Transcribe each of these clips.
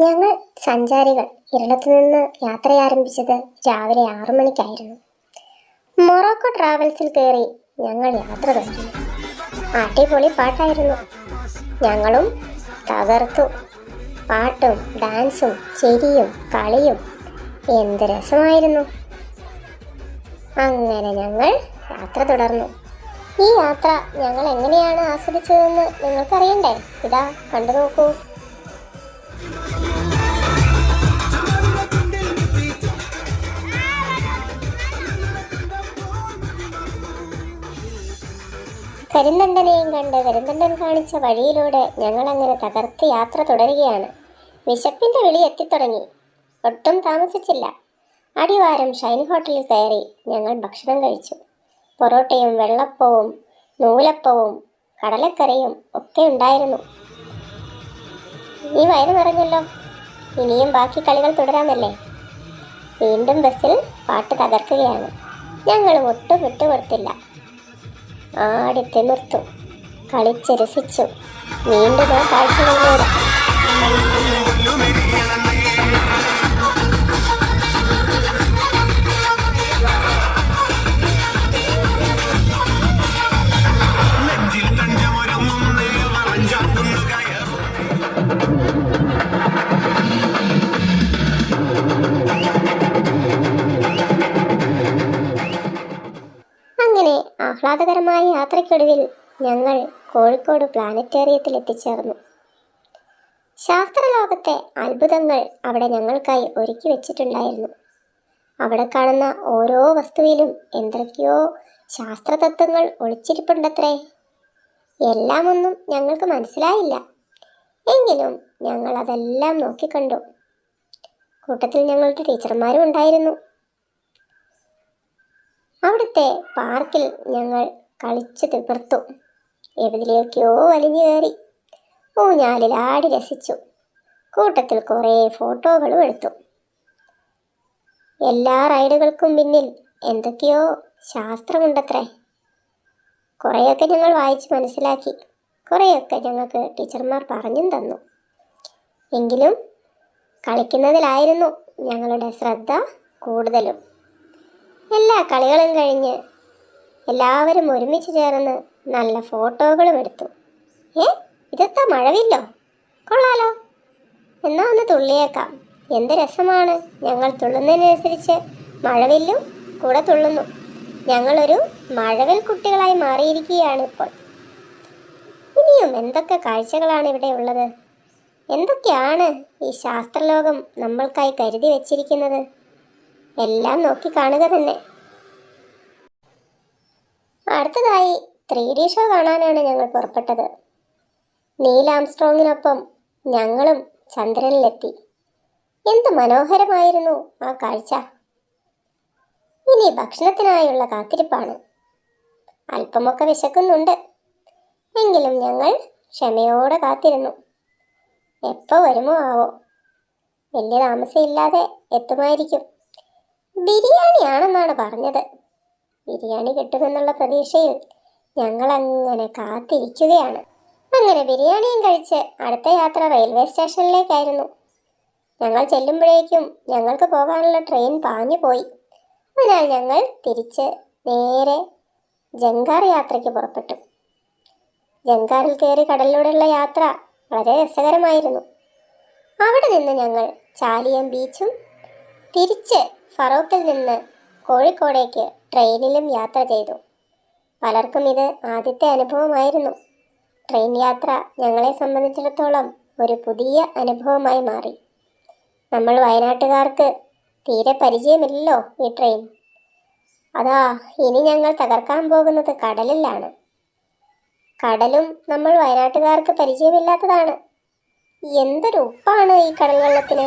ഞങ്ങൾ സഞ്ചാരികൾ ഇരളത്തു നിന്ന് യാത്ര ആരംഭിച്ചത് രാവിലെ ആറു മണിക്കായിരുന്നു. മൊറോക്കോ ട്രാവൽസിൽ കയറി ഞങ്ങൾ യാത്ര തുടങ്ങി. അടിപൊളി പാട്ടായിരുന്നു. ഞങ്ങളും തകർത്തു. പാട്ടും ഡാൻസും ചിരിയും കളിയും എന്ത് രസമായിരുന്നു. അങ്ങനെ ഞങ്ങൾ യാത്ര തുടർന്നു. ഈ യാത്ര ഞങ്ങൾ എങ്ങനെയാണ് ആസ്വദിച്ചതെന്ന് നിങ്ങൾക്കറിയണ്ടേ? ഇതാ കണ്ടു നോക്കൂ കരിന്തണ്ടനെയും കണ്ട് കരിന്തണ്ടൻ കാണിച്ച വഴിയിലൂടെ ഞങ്ങൾ അങ്ങനെ തകർത്ത് യാത്ര തുടരുകയാണ്. വിശപ്പിന്റെ വിളി എത്തിത്തുടങ്ങി. ഒട്ടും താമസിച്ചില്ല. അടിവാരം ഷൈൻ ഹോട്ടലിൽ കയറി ഞങ്ങൾ ഭക്ഷണം കഴിച്ചു. പൊറോട്ടയും വെള്ളപ്പവും നൂലപ്പവും കടലക്കറിയും ഒക്കെ ഉണ്ടായിരുന്നു. ഈ വയറ് നിറഞ്ഞല്ലോ. ഇനിയും ബാക്കി കളികൾ തുടരാമല്ലേ? വീണ്ടും ബസ്സിൽ പാട്ട് തകർക്കുകയാണ്. ഞങ്ങൾ ഒട്ടും വിട്ടുകൊടുത്തില്ല. ആടി നിർത്തു. കളിച്ചരസിച്ചു വീണ്ടും ആ അങ്ങനെ ആഹ്ലാദകരമായ യാത്രയ്ക്കൊടുവിൽ ഞങ്ങൾ കോഴിക്കോട് പ്ലാനറ്റേറിയത്തിൽ എത്തിച്ചേർന്നു. ശാസ്ത്രലോകത്തെ അത്ഭുതങ്ങൾ അവിടെ ഞങ്ങൾക്കായി ഒരുക്കി വെച്ചിട്ടുണ്ടായിരുന്നു. അവിടെ കാണുന്ന ഓരോ വസ്തുവിലും എന്തൊക്കെയോ ശാസ്ത്രതത്വങ്ങൾ ഒളിച്ചിരിപ്പുണ്ടത്രേ. എല്ലാം ഒന്നും ഞങ്ങൾക്ക് മനസ്സിലായില്ല. എങ്കിലും ഞങ്ങൾ അതെല്ലാം നോക്കിക്കണ്ടു. കൂട്ടത്തിൽ ഞങ്ങളുടെ ടീച്ചർമാരും ഉണ്ടായിരുന്നു. അവിടുത്തെ പാർക്കിൽ ഞങ്ങൾ കളിച്ചു തീർത്തു. എവിടെയൊക്കെയോ വലിഞ്ഞു കയറി. ഊഞ്ഞാലിൽ ആടി രസിച്ചു. കൂട്ടത്തിൽ കുറേ ഫോട്ടോകളും എടുത്തു. എല്ലാ റൈഡുകൾക്കും പിന്നിൽ എന്തൊക്കെയോ ശാസ്ത്രമുണ്ടത്രേ. കുറേയൊക്കെ ഞങ്ങൾ വായിച്ച് മനസ്സിലാക്കി. കുറേയൊക്കെ ഞങ്ങൾക്ക് ടീച്ചർമാർ പറഞ്ഞും തന്നു. എങ്കിലും കളിക്കുന്നതിലായിരുന്നു ഞങ്ങളുടെ ശ്രദ്ധ കൂടുതലും. എല്ലാ കളികളും കഴിഞ്ഞ് എല്ലാവരും ഒരുമിച്ച് ചേർന്ന് നല്ല ഫോട്ടോകളും എടുത്തു. ഏ ഇതെത്താ മഴവില്ലോ? കൊള്ളാലോ. എന്നാ ഒന്ന് തുള്ളിയേക്കാം. എന്ത് രസമാണ്. ഞങ്ങൾ തുള്ളുന്നതിനനുസരിച്ച് മഴവില്ലും കൂടെ തുള്ളുന്നു. ഞങ്ങളൊരു മഴവിൽ കുട്ടികളായി മാറിയിരിക്കുകയാണ് ഇപ്പോൾ. ഇനിയും എന്തൊക്കെ കാഴ്ചകളാണ് ഇവിടെ ഉള്ളത്? എന്തൊക്കെയാണ് ഈ ശാസ്ത്രലോകം നമ്മൾക്കായി കരുതി വച്ചിരിക്കുന്നത്? എല്ലാം നോക്കി കാണുക തന്നെ. അടുത്തതായി ത്രീ ഡി ഷോ കാണാനാണ് ഞങ്ങൾ പുറപ്പെട്ടത്. നീൽ ആംസ്ട്രോങ്ങിനൊപ്പം ഞങ്ങളും ചന്ദ്രനിലെത്തി. എന്ത് മനോഹരമായിരുന്നു ആ കാഴ്ച. ഇനി ഭക്ഷണത്തിനായുള്ള കാത്തിരിപ്പാണ്. അല്പമൊക്കെ വിശക്കുന്നുണ്ട്. എങ്കിലും ഞങ്ങൾ ക്ഷമയോടെ കാത്തിരുന്നു. എപ്പോൾ വരുമോ ആവോ? വലിയ താമസമില്ലാതെ എത്തുമായിരിക്കും. ബിരിയാണിയാണെന്നാണ് പറഞ്ഞത്. ബിരിയാണി കിട്ടുമെന്നുള്ള പ്രതീക്ഷയിൽ ഞങ്ങൾ അങ്ങനെ കാത്തിരിക്കുകയാണ്. അങ്ങനെ ബിരിയാണിയും കഴിച്ച് അടുത്ത യാത്ര റെയിൽവേ സ്റ്റേഷനിലേക്കായിരുന്നു. ഞങ്ങൾ ചെല്ലുമ്പോഴേക്കും ഞങ്ങൾക്ക് പോകാനുള്ള ട്രെയിൻ പാഞ്ഞു പോയി. അതിനാൽ ഞങ്ങൾ തിരിച്ച് നേരെ ജങ്കാർ യാത്രയ്ക്ക് പുറപ്പെട്ടു. ജങ്കാറിൽ കയറി കടലിലൂടെയുള്ള യാത്ര വളരെ രസകരമായിരുന്നു. അവിടെ നിന്ന് ഞങ്ങൾ ചാലിയം ബീച്ചും തിരിച്ച് ഫറോക്കിൽ നിന്ന് കോഴിക്കോടേക്ക് ട്രെയിനിലും യാത്ര ചെയ്തു. പലർക്കും ഇത് ആദ്യത്തെ അനുഭവമായിരുന്നു. ട്രെയിൻ യാത്ര ഞങ്ങളെ സംബന്ധിച്ചിടത്തോളം ഒരു പുതിയ അനുഭവമായി മാറി. നമ്മൾ വയനാട്ടുകാർക്ക് തീരെ പരിചയമില്ലല്ലോ ഈ ട്രെയിൻ. അതാ ഇനി ഞങ്ങൾ തകർക്കാൻ പോകുന്നത് കടലിലാണ്. കടലും നമ്മൾ വയനാട്ടുകാർക്ക് പരിചയമില്ലാത്തതാണ്. എന്തൊരു ഉപ്പാണ് ഈ കടൽ വെള്ളത്തിന്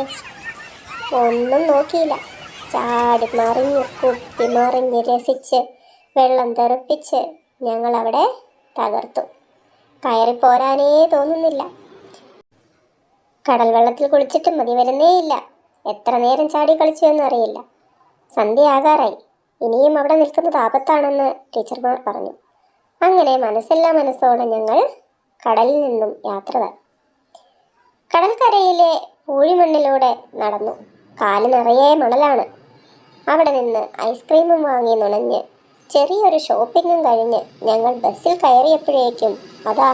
ഒന്നും നോക്കിയില്ല. ചാടി മറിഞ്ഞ് കുത്തി മറിഞ്ഞ് രസിച്ച് വെള്ളം തെറിപ്പിച്ച് ഞങ്ങളവിടെ തകർത്തു. കയറി പോരാനേ തോന്നുന്നില്ല. കടൽ വെള്ളത്തിൽ കുളിച്ചിട്ട് മതി വരുന്നേയില്ല. എത്ര നേരം ചാടി കളിച്ചു എന്നറിയില്ല സന്ധ്യയാകാറായി. ഇനിയും അവിടെ നിൽക്കുന്നത് ആപത്താണെന്ന് ടീച്ചർമാർ പറഞ്ഞു. അങ്ങനെ മനസ്സെല്ലാം മനസ്സോടെ ഞങ്ങൾ കടലിൽ നിന്നും യാത്ര കടൽക്കരയിലെ പൂഴിമണ്ണിലൂടെ നടന്നു. കാൽ നിറയെ മണലാണ്. അവിടെ നിന്ന് ഐസ്ക്രീമും വാങ്ങി നുണഞ്ഞ് ചെറിയൊരു ഷോപ്പിങ്ങും കഴിഞ്ഞ് ഞങ്ങൾ ബസ്സിൽ കയറിയപ്പോഴേക്കും അതാ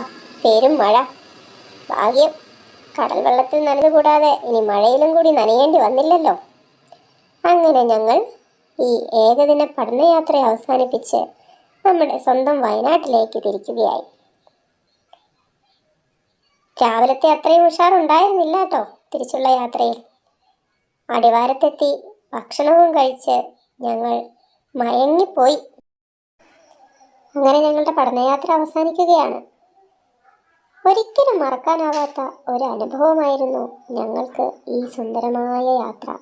പേരും മഴ. ഭാഗ്യം കടൽ വെള്ളത്തിൽ നനഞ്ഞുകൂടാതെ ഇനി മഴയിലും കൂടി നനയേണ്ടി വന്നില്ലല്ലോ. അങ്ങനെ ഞങ്ങൾ ഈ ഏകദിന പഠനയാത്ര അവസാനിപ്പിച്ച് നമ്മുടെ സ്വന്തം വയനാട്ടിലേക്ക് തിരിക്കുകയായി. രാവിലത്തെ അത്രയും ഉഷാറുണ്ടായിരുന്നില്ല കേട്ടോ തിരിച്ചുള്ള യാത്രയിൽ. അടിവാരത്തെത്തി ഭക്ഷണവും കഴിച്ച് ഞങ്ങൾ മയങ്ങിപ്പോയി. അങ്ങനെ ഞങ്ങളുടെ പഠനയാത്ര അവസാനിക്കുകയാണ്. ഒരിക്കലും മറക്കാനാവാത്ത ഒരു അനുഭവമായിരുന്നു ഞങ്ങൾക്ക് ഈ സുന്ദരമായ യാത്ര.